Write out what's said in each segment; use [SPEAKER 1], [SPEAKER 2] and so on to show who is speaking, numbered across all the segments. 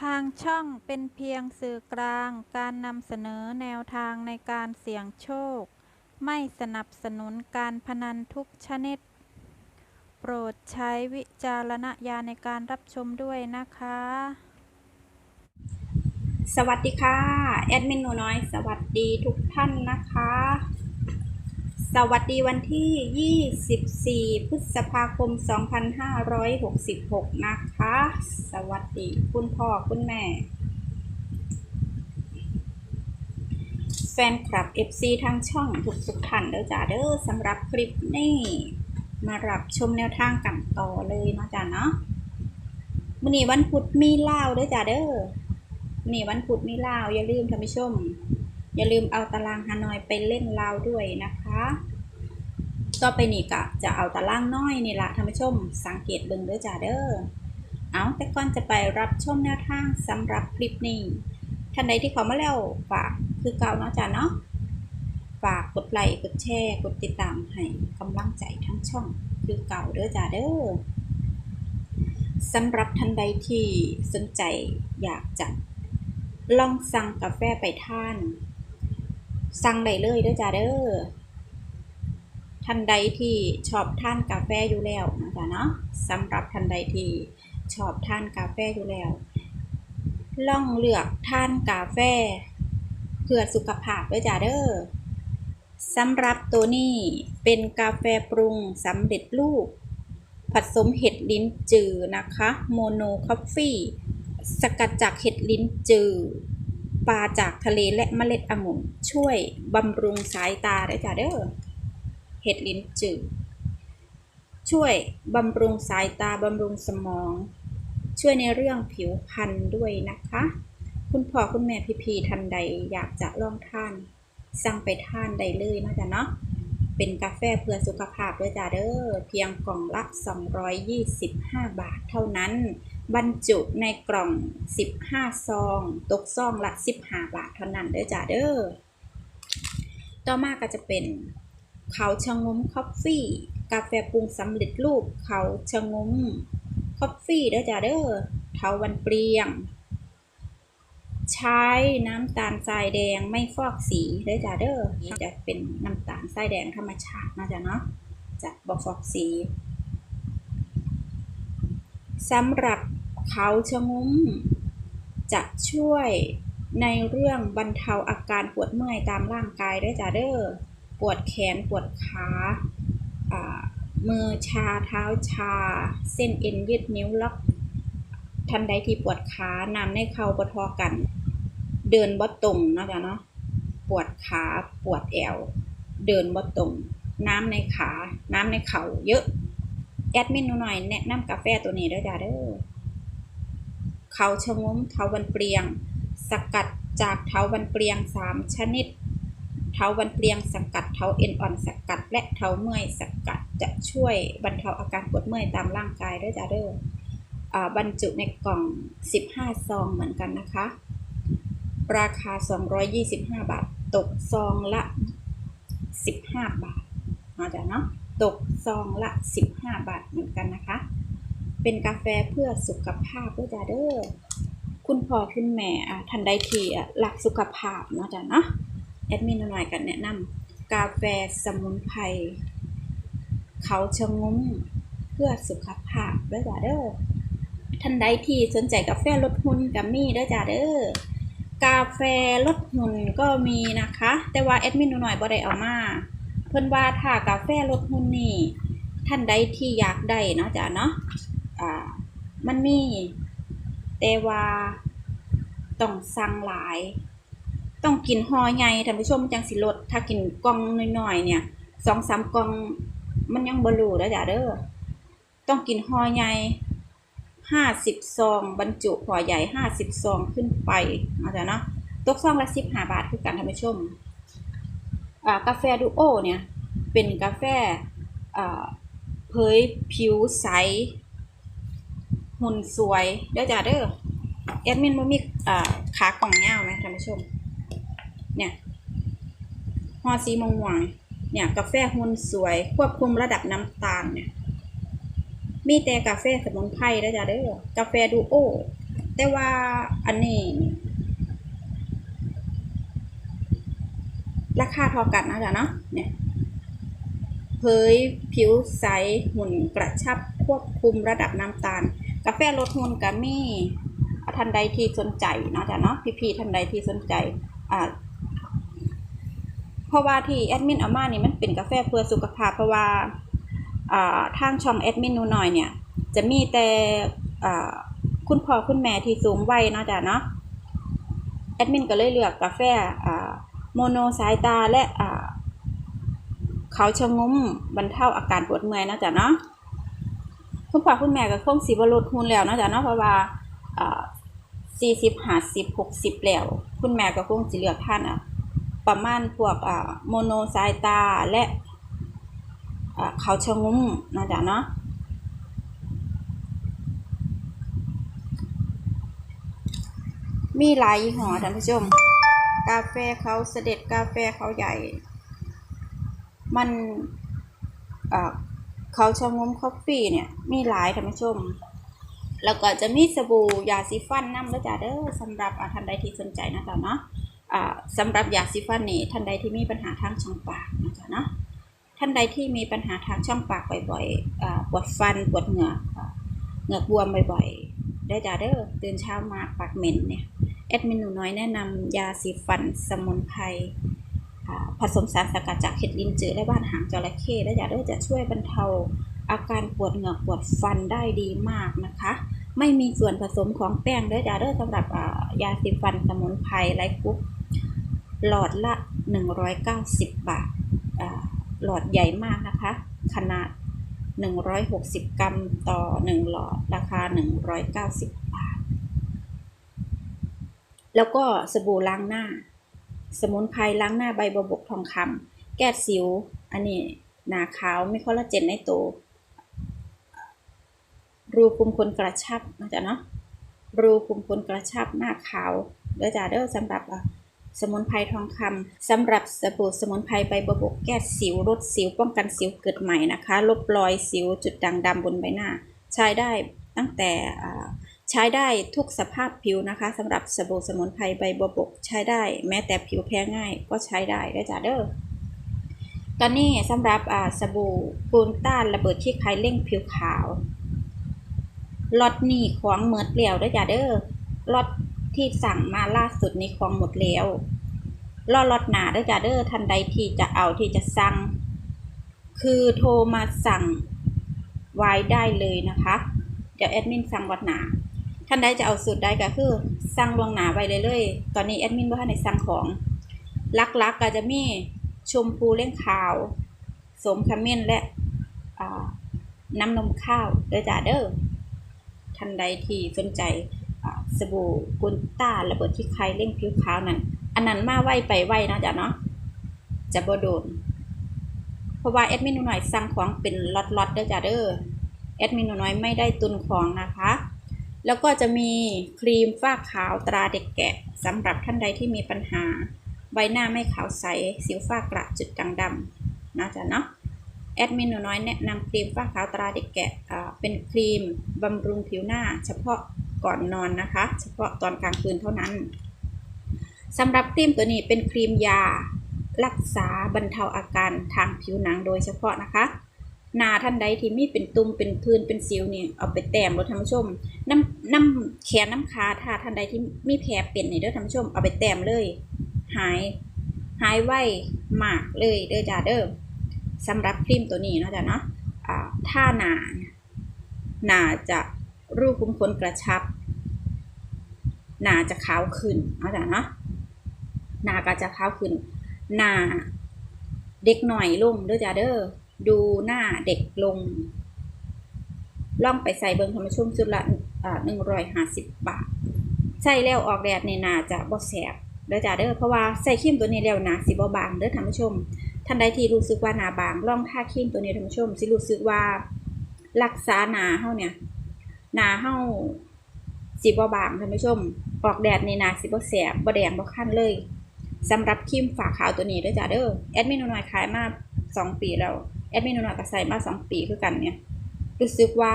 [SPEAKER 1] ทางช่องเป็นเพียงสื่อกลางการนำเสนอแนวทางในการเสี่ยงโชค ไม่สนับสนุนการพนันทุกชนิด โปรดใช้วิจารณญาณในการรับชมด้วยนะคะ
[SPEAKER 2] สวัสดีค่ะ แอดมินหนูน้อย สวัสดีทุกท่านนะคะ สวัสดีวันที่ 24 พฤษภาคม 2566 นะคะ สวัสดีคุณพ่อคุณแม่ แฟนคลับ FC ทางช่องทุกทุกๆท่านเด้อจ้าเด้อสำหรับคลิปนี้มารับชมแนวทางกันต่อเลยนะจ้าเนาะมื้อนี้วันพุธมีเล่าเด้อจ้าเด้อนี่วันพุธนี่ลาอย่าลืมท่านผู้ชม อย่าลืมเอาตารางฮานอยไปเล่นเล่าด้วยนะคะ ต่อไปนี่ก็จะเอาตารางน้อยนี่ละท่านผู้ชม สังเกตเบิ่งเด้อจ้าเด้อเอาแต่ก่อนจะไปรับชมแนวทางสำหรับคลิปนี้ท่านใดที่เขามาแล้วฝากคือเก่าเนาะจ้าเนาะฝากกดไลค์กดแชร์กดติดตามให้กำลังใจทั้งช่องคือเก่าเด้อจ้าเด้อสำหรับท่านใดที่สนใจอยากจะลองสั่งกาแฟไปทาน สั่งได้เลยเด้อจ้าเด้อ ท่านใดที่ชอบทานกาแฟอยู่แล้วนะจ๊ะเนาะสำหรับท่านใดที่ชอบทานกาแฟอยู่แล้ว ลองเลือกทานกาแฟ เพื่อสุขภาพเด้จ้าเด้อสำหรับตัวนี้เป็นกาแฟปรุงสำเร็จรูปผสมเห็ดลิ้นจือนะคะ โมโนคอฟฟี่ สกัดจากเห็ดลิ้นจือปลาจากทะเลและเมล็ดองุ่นช่วยบำรุงสายตาได้จ้ะเด้อ เห็ดลิ้นจือช่วยบำรุงสายตาบำรุงสมอง ช่วยในเรื่องผิวพรรณด้วยนะคะ คุณพ่อคุณแม่พี่พีทันใดอยากจะลองทาน สั่งไปทานได้เลยนะจ๊ะเนาะเป็นกาแฟเพื่อสุขภาพด้วยจ้าเด้อเพียงกล่องละ 225 บาทเท่านั้น บรรจุในกล่อง 15 ซอง ตกซองละ 15 บาทเท่านั้นเด้อจ้าเด้อต่อมาก็จะเป็น เขาชะงมคอฟฟี่ กาแฟปรุงสำเร็จรูป เขาชะงมคอฟฟี่เด้อจ้าเด้อเทาวันเปรียง ใช้น้ำตาลทรายแดงไม่ฟอกสีเด้อจ้าเด้อนี่จะเป็นน้ำตาลทรายแดงธรรมชาตินะจ๊ะเนาะจะบ่ฟอกสีสำหรับเขาชะงุ้ม จะช่วยในเรื่องบรรเทาอาการปวดเมื่อยตามร่างกายได้จ้าเด้อ ปวดแขนปวดขาอ่ามือชาเท้าชา เส้นเอ็นยืดนิ้วล็อกทันใดที่ปวดขานำในเข่าบทอกัน เดินบ่ตรงนะจ้ะเนาะปวดขาปวดแอว เดินบ่ตรง น้ำในขา น้ำในเข่าเยอะ แอดมินหน่อยแนะนำกาแฟตัวนี้ด้วยจ้าเด้อเขาชะงมเทาวันเปลียง สกัดจากเทาวันเปลียงสามชนิด เท้าวันเปลียงสกัด เท้าเอ็นอ่อนสกัด และเท้าเมื่อยสกัดจะช่วยบรรเทาอาการปวดเมื่อยตามร่างกายด้วยจ้าเด้ออ่าบรรจุในกล่อง 15 ซองเหมือนกันนะคะ ราคา 225 บาท ตกซองละ 15 บาทเอาจ้ะเนาะตกซองละ 15 บาทเหมือนกันนะคะ เป็นกาแฟเพื่อสุขภาพด้วยจ้าเด้อคุณพ่อคุณแม่ท่านใดที่อะรักสุขภาพเนาะจ้ะเนาะ แอดมินหน่อยกันแนะนำกาแฟสมุนไพรเขาชะงุ้มเพื่อสุขภาพด้วยจ้าเด้อท่านใดที่สนใจกาแฟลดหุ่นกับมี่ด้วยจ้าเด้อกาแฟลดหุ่นก็มีนะคะ แต่ว่าแอดมินหน่อยบ่ได้เอามา เพิ่นว่าถ้ากาแฟลดหุ่นนี่ท่านใดที่อยากได้เนาะจ้ะเนาะอ่ามันมีแต่ว่าต้องสั่งหลาย ต้องกินห่อใหญ่ท่านผู้ชมจังสิลด ถ้ากินกล่องน้อยๆเนี่ยสองสามกล่องมันยังบ่รู้แล้วจ้ะเด้อต้องกินห่อใหญ่ห้าสิบซอง บรรจุห่อใหญ่ห้าสิบซองขึ้นไปเอาจ้ะเนาะตกซองละสิบห้าบาทคือกันท่านผู้ชมกาแฟดูโอเนี่ย เป็นกาแฟเผยผิวใส หุ่นสวยเด้อจ้าเด้อแอดมินมันมีขากล่องเงาไหมท่านผู้ชม ห่อสีม่วงเนี่ยกาแฟหุ่นสวย ควบคุมระดับน้ำตาลเนี่ยมีแต่กาแฟสมุนไพรเด้อจ้าเด้อกาแฟดูโอแต่ว่าอันนี้ ราคาท่ากันนะจ๊ะเนาะเนี่ยเผยผิวใสหุ่นกระชับควบคุมระดับน้ำตาล กาแฟลดหุ่นกามีท่านใดที่สนใจนะจ๊ะเนาะพี่ๆท่านใดที่สนใจอ่า ราะว่าที่แอดมินเอามานี่มันเป็นกาแฟเพื่อสุขภาพเพราะว่าทางช่องแอดมินนูหน่อยเนี่ย จะมีแต่คุณพ่อคุณแม่ที่สูงวัยเนาะจ๊ะเนาะแอดมินก็เลยเลือกกาแฟโมโนสายตาและเขาชะงุ้มบรรเทาอาการปวดเมื่อยนะจ๊ะเนาะคุณพ่อคุณแม่ก็คงสิบลดหุ่นแล้วนะจ๊ะเนาะเพราะว่าสี่สิบห้าสิบหกสิบแล้ว คุณแม่ก็คงสิเลือกท่านอะ ประมาณพวกอ่าโมโนสายตาและอ่าเขาชะงุ้มนะจ๊ะเนาะมีหลายยี่ห้อท่านผู้ชม กาแฟเขาเสด็จกาแฟเขาใหญ่ มันเอ่อเขาชะงมคอฟฟี่เนี่ย มีหลายท่านผู้ชม แล้วก็จะมีสบู่ยาสีฟันน้ำด้วยจ้าเด้อสำหรับท่านใดที่สนใจนะจ๊ะเนาะ สำหรับยาสีฟันนี่ท่านใดที่มีปัญหาทางช่องปากนะจ๊ะเนาะท่านใดที่มีปัญหาทางช่องปากบ่อยๆอ่าปวดฟันปวดเหงือกเหงือกบวมบ่อยๆ ได้จ้าเด้อตื่นเช้ามาปากเหม็นเนี่ยแอดมินหนูน้อยแนะนำยาสีฟันสมุนไพรผสมสารสกัดจากเห็ดลินจือและบ้านหางจระเข้และยาด้วยจะช่วยบรรเทาอาการปวดเหงือกปวดฟันได้ดีมากนะคะ ไม่มีส่วนผสมของแป้งด้วยยาด้วยสำหรับยาสีฟันสมุนไพรไลฟ์กุ๊ หลอดละ 190 บาทอ่าหลอดใหญ่มากนะคะ ขนาด 160 กรัมต่อ 1 หลอด ราคา 190 บาท แล้วก็สบู่ล้างหน้า สมุนไพรล้างหน้าใบบัวบกทองคำ แก้สิว อันนี้หนาขาวไม่คอลลาเจนในตัว รูคุมขนกระชับนะจ๊ะเนาะ รูคุมขนกระชับหน้าขาวเด้อจ้าเด้อสำหรับ สมุนไพรทองคำสำหรับสบู่สมุนไพรใบบวบกแก้สิวลดสิวป้องกันสิวเกิดใหม่นะคะ ลบรอยสิวจุดด่างดำบนใบหน้า ใช้ได้ตั้งแต่อ่าใช้ได้ทุกสภาพผิวนะคะสำหรับสบู่สมุนไพรใบบวบกใช้ได้ แม้แต่ผิวแพ้ง่ายก็ใช้ได้ได้จ้ะเด้อตอนนี้สำหรับอ่าสบู่ปูนต้านระเบิดที่ใครเร่งผิวขาวล็อตนี้ของหมดแล้วได้จ้ะเด้อล็อต ที่สั่งมาล่าสุดในี้ของหมดแล้วรอล็อตหนาได้อจ้ะเด้อทันใดที่จะเอาที่จะสั่ง คือโทรมาสั่งไว้ได้เลยนะคะเดี๋ยวแอดมินสั่งวัดหนาท่านใดจะเอาสูตรใดก็คือสั่งลวงหนาไว้เลยเลยตอนนี้แอดมินว่าท่าในสั่งของลักๆก็จะมีชมพูเล่งขาวสมขมิ้นและน้ำนมข้าวเด้อจ้าเด้อท่านใดที่สนใจ สบู่กุนต้าระเบิดที่ใครเร่งผิวขาวนั้นอันนั้นมาไวไปไวนะจ๊ะเนาะจะบ่โดน เพราะว่าแอดมินหน่อยสั่งของเป็นล็อตๆเด้อจ้าเด้อแอดมินหนูน้อยไม่ได้ตุนของนะคะ แล้วก็จะมีครีมฝ้าขาวตราเด็กแกะสำหรับท่านใดที่มีปัญหา ใบหน้าไม่ขาวใส สิวฝ้ากระจุดด่างดำนะจ๊ะเนาะแอดมินหนูน้อยแนะนำครีมฝ้าขาวตราเด็กแกะเป็นครีมบำรุงผิวหน้า เฉพาะ ก่อนนอนนะคะ เฉพาะตอนกลางคืนเท่านั้นสำหรับครีมตัวนี้เป็นครีมยา รักษาบรรเทาอาการทางผิวหนังโดยเฉพาะนะคะหนาท่านใดที่มีเป็นตุ่มเป็นพื้นเป็นสิวเนี่ยเอาไปแต้มรถท่านผู้ชมน้ำน้ำแขนน้ำขาถ้าท่านใดที่มีแผลเป็นเนี่ยเด้อท่านผู้ชมเอาไปแต้มเลย หายหายไวมากเลยเด้อจ้าเด้อสำหรับครีมตัวนี้เนาะจ้ะเนาะอ่าถ้าหนาหนาจะ รูปคุมขนกระชับ หนาจะขาวขึ้นเนาจ้ะเนาะหนาก็จะขาวขึ้น หน้าเด็กหน่อยลงเด้อจ้าเด้อดูหน้าเด็กลงล่องไปใส่เบิงธรรมชุ่มสุดละหนึ่งร้อยห้าสิบบาท ใส่แล้วออกแดดในหนาจะบ่แสบเด้อจ้าเด้อเพราะว่าใส่ครีมตัวนี้แล้วหนาสิบ่บางเด้อท่านผู้ชมท่านใดที่รู้สึกว่าหนาบางลองท่าครีมตัวนี้ท่านผู้ชมสิรู้สึกว่ารักษาหนาเฮาเนี่ย หนาเฮาสิบ่บางท่านผู้ชม ออกแดดในหนาสิบ่แสบบ่แดงบ่คันเลยสำหรับครีมฝาขาวตัวนี้ด้วยจ้าเด้อแอดมินหน่อยขายมาสองปีแล้วแอดมินหน่อยก็ใส่มาสองปีคือกันเนี่ยรู้สึกว่า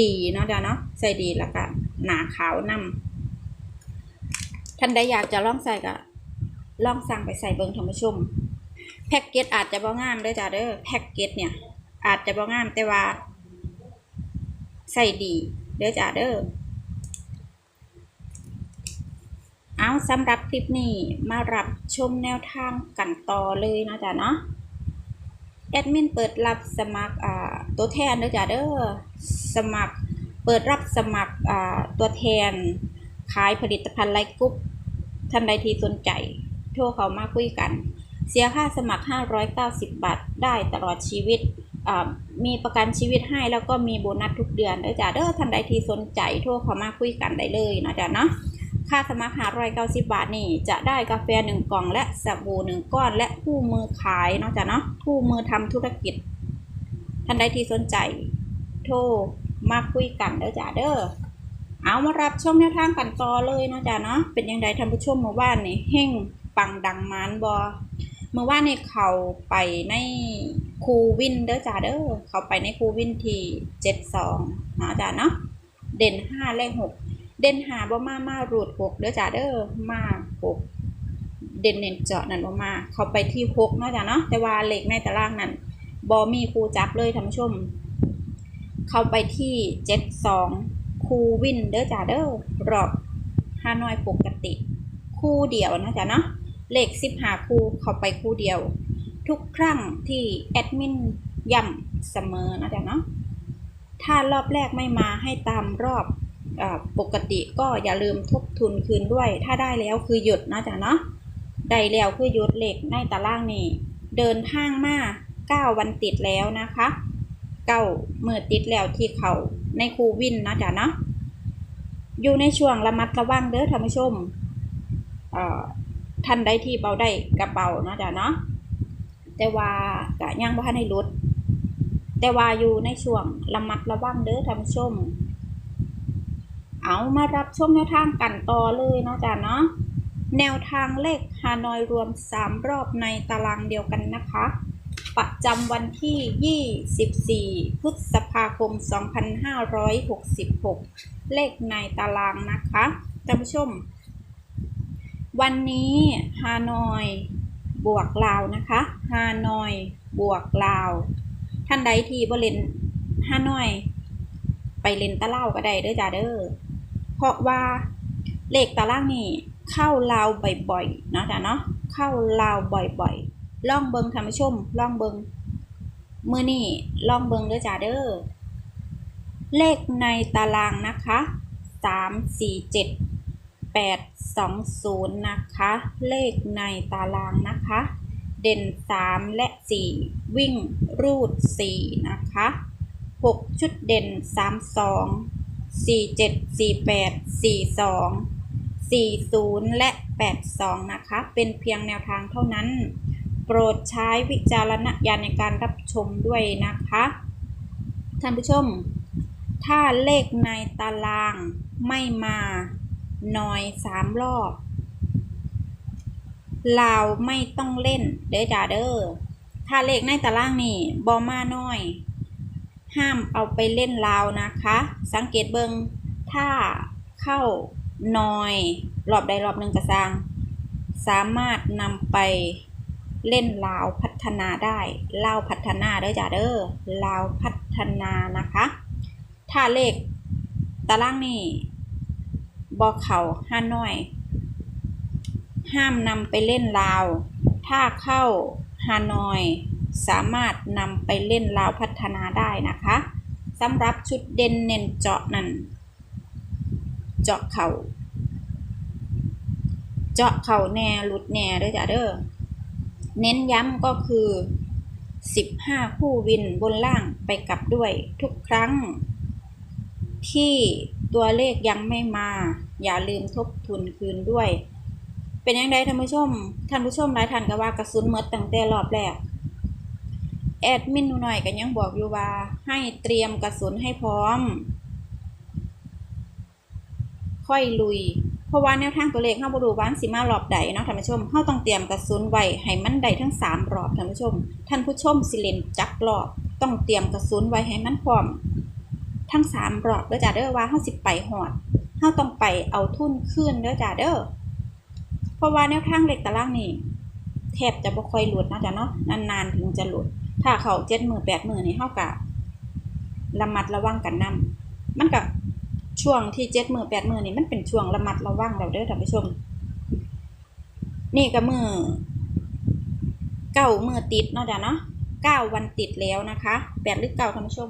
[SPEAKER 2] ดีเนาะเดี๋ยวเนาะใส่ดีแล้วก็หนาขาวนท่านใดอยากจะลองใส่ก็ลองสั่งไปใส่เบิ่งท่านผู้ชมแพ็กเกจอาจจะบ่งามด้อจ้าเด้อแพ็กเกจเนี่ย อาจจะบ่งามแต่ว่าใส่ดี เด้อจ้าเด้อเอาสำหรับคลิปนี้มารับชมแนวทางกันต่อเลยนะจ๊ะเนาะแอดมินเปิดรับสมัครอ่าตัวแทนเด้อจ้าเด้อสมัครเปิดรับสมัครอ่าตัวแทนขายผลิตภัณฑ์ไลฟ์กรุ๊ปท่านใดที่สนใจ โทรเขามาคุยกัน เสียค่าสมัคร 590 บาท ได้ตลอดชีวิตอ่า มีประกันชีวิตให้แล้วก็มีโบนัสทุกเดือนเด้อจ้าเด้อท่านใดที่สนใจโทรเข้ามาคุยกันได้เลยนะจ๊ะเนาะค่าสมัคร590บาทนี่จะได้กาแฟ1กล่องและสบู่1ก้อนและคู่มือขายนะจ้ะเนาะคู่มือทำธุรกิจ ท่านใดที่สนใจ โทรมาคุยกันเด้อจ้าเด้อเอามารับชมแนวทางกันต่อเลยนะจ้ะเนาะเป็นยังไงท่านผู้ชมเมื่อวานนี่เฮงปังดังมานบอ เมื่อวานนี่เขาไปในคูวินเด้อจ้าเด้อเขาไปในคูวินที่72เนะจ้ะเนาะเด่น5และ6เด่นหาบ่มามารูด6เด้อจ้าเด้อมา6เด่นเน้นเจาะนั่นบ่มาเขาไปที่6เนาะจ้ะเนาะแต่ว่าเลขในตารางนั่นบ่มีคูจับเลยท่านผู้ชม เขาไปที่72คูวินเด้อจ้าเด้อรอบฮานอยปกติ คู่เดียวนะจ๊ะเนาะ เลข15คู่เข้าไปคู่เดียว ทุกครั้งที่แอดมินย้ำเสมอนะจ๊ะเนาะถ้ารอบแรกไม่มาให้ตามรอบอปกติก็อย่าลืมทบทุนคืนด้วย ถ้าได้แล้วคือหยุดนะจ๊ะเนาะได้แล้วคือหยุดเหล็กในตารางนี่เดินทางมา9วันติดแล้วนะคะเก้าเมื่อติดแล้วที่เขาในคูวินนะจ๊ะเนาะอยู่ในช่วงระมัดระวังเด้อท่านผู้ชมอ่อ ท่านใดที่เบาได้กระเป๋านะจ๊ะเนาะแต่ว่ากะยังบ่ทันได้ลดแต่ว่าอยู่ในช่วงระมัดระวังเด้อท่านผู้ชม เอามารับชมแนวทางกันต่อเลยเนาะจ้ะเนาะแนวทางเลขฮานอยรวม 3 รอบในตารางเดียวกันนะคะ ประจำวันที่ 24 พฤษภาคม 2566 เลขในตารางนะคะท่านผู้ชม วันนี้ฮานอยบวกลาวนะคะฮานอยบวกลาว ท่านใดที่บ่เล่นฮานอย ไปเล่นตะเล่าก็ได้เด้อจ้าเด้อเพราะว่าเลขตารางนี่เข้าลาวบ่อยๆนะจ้ะเนาะเข้าลาวบ่อยๆล่องเบิงท่านผู้ชมล่องเบิงมื้อนี้ลองเบิงเด้อจ้าเด้อเลขในตารางนะคะสามสี่เจ็ด แปดสองศูนย์นะคะ เลขในตารางนะคะ เด่น 3 และ 4 วิ่งรูด 4 นะคะ 6 ชุดเด่น 3 2 4 7 4 8 4 2 4 0 และ 8 2 นะคะ เป็นเพียงแนวทางเท่านั้น โปรดใช้วิจารณญาณในการรับชมด้วยนะคะ ท่านผู้ชม ถ้าเลขในตารางไม่มา นอย3รอบลาวไม่ต้องเล่น เด้อจ้าเด้อถ้าเลขในตารางนี่บอมาน้อย ห้ามเอาไปเล่นลาวนะคะ สังเกตเบิงถ้าเข้านอยรอบใดรอบหนึ่งกระซังสามารถนำไปเล่นลาวพัฒนาได้ลาวพัฒนาเด้อจ้าเด้อลาวพัฒนานะคะ ถ้าเลขตารางนี่ บอเขาห้าน้อย ห้ามนำไปเล่นลาว ถ้าเข้าฮานอย สามารถนำไปเล่นลาวพัฒนาได้นะคะสำหรับชุดเด่นเน้นเจาะนั่น เจาะเขา่าเจาะเข่าแน่หลุดแน่เด้อจ้ะเด้อเน้นย้ำก็คือ 15 คู่วินบนล่างไปกลับด้วยทุกครั้ง ที่ตัวเลขยังไม่มา อย่าลืมทบทุนคืนด้วย เป็นยังไงท่านผู้ชม ท่านผู้ชมหลายท่านก็ว่ากระสุนหมดตั้งแต่รอบแรก แอดมินหนูหน่อยก็ยังบอกอยู่ว่าให้เตรียมกระสุนให้พร้อม ค่อยลุย เพราะว่าแนวทางตัวเลขเฮาบ่รู้ว่ามันสิมารอบใดเนาะท่านผู้ชมเฮาต้องเตรียมกระสุนไว้ให้มันได้ทั้งสามรอบท่านผู้ชม ท่านผู้ชมสิเลนจักรอบ ต้องเตรียมกระสุนไว้ให้มันพร้อม ทั้งสามรอบเด้อจ้าเด้อว่าเฮาสิไปฮอด เฮาต้องไปเอาทุนคืนเด้อจ้าเด้อเพราะว่าแนวทางเลขตารางนี่แทบจะบ่ค่อยหลุดนะจ๊ะเนาะนานๆถึงจะหลุด ถ้าเขาเจ็ดมือแปดมือนี่เฮากะระมัดระวังกันนำมันก็ช่วงที่เจ็ดมือแปดมือนี่มันเป็นช่วงระมัดระวังแล้วเด้อท่านผู้ชม นี่ก็มือเก้ามือติดเนาะจ้ะเนาะเก้าวันติดแล้วนะคะแปดหรือเก้าท่านผู้ชม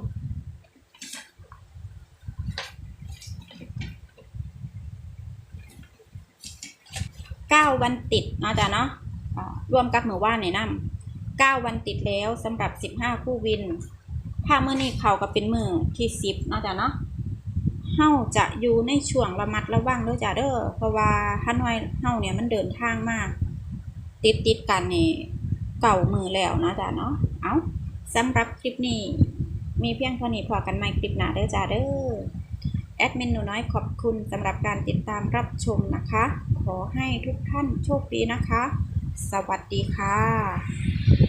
[SPEAKER 2] เก้าวันติดนะจ้ะเนาะอ่ารวมกับมือว่านในน้ำเก้าวันติดแล้วสำหรับสิบห้าคู่วิน ถ้าเมื่อนี้เขาก็เป็นมือที่สิบนะจ้ะเนาะเฮาจะอยู่ในช่วงระมัดระวังเด้อจ้ะเด้อเพราะว่าฮันไวเฮาเนี่ยมันเดินทางมาก ติดติดกันนี่เก่ามือแล้วนะจ้ะเนาะเอาสำหรับคลิปนี้ มีเพียงเท่านี้พอกันใหม่คลิปหน้าเด้อจ้าเด้อแอดมินหนูน้อยขอบคุณสำหรับการติดตามรับชมนะคะ ขอให้ทุกท่านโชคดีนะคะ สวัสดีค่ะ